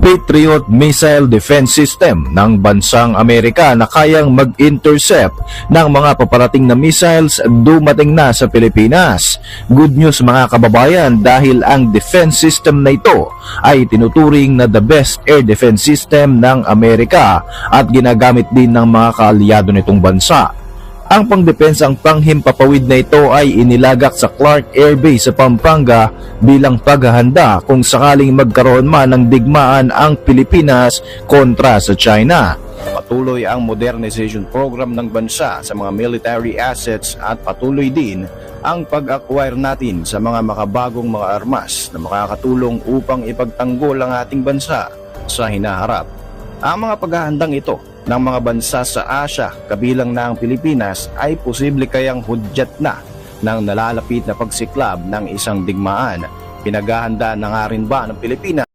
Patriot Missile Defense System ng bansang Amerika na kayang mag-intercept ng mga paparating na missiles dumating na sa Pilipinas. Good news mga kababayan dahil ang defense system na ito ay tinuturing na the best air defense system ng Amerika at ginagamit din ng mga kaalyado nitong bansa. Ang pangdepensang panghimpapawid na ito ay inilagak sa Clark Air Base sa Pampanga bilang paghahanda kung sakaling magkaroon man ng digmaan ang Pilipinas kontra sa China. Patuloy ang modernization program ng bansa sa mga military assets at patuloy din ang pag-acquire natin sa mga makabagong mga armas na makakatulong upang ipagtanggol ang ating bansa sa hinaharap. Ang mga paghahandang ito ng mga bansa sa Asia kabilang na ang Pilipinas ay posible kayang hudyat na ng nalalapit na pagsiklab ng isang digmaan. Pinaghahanda na nga rin ba ng Pilipinas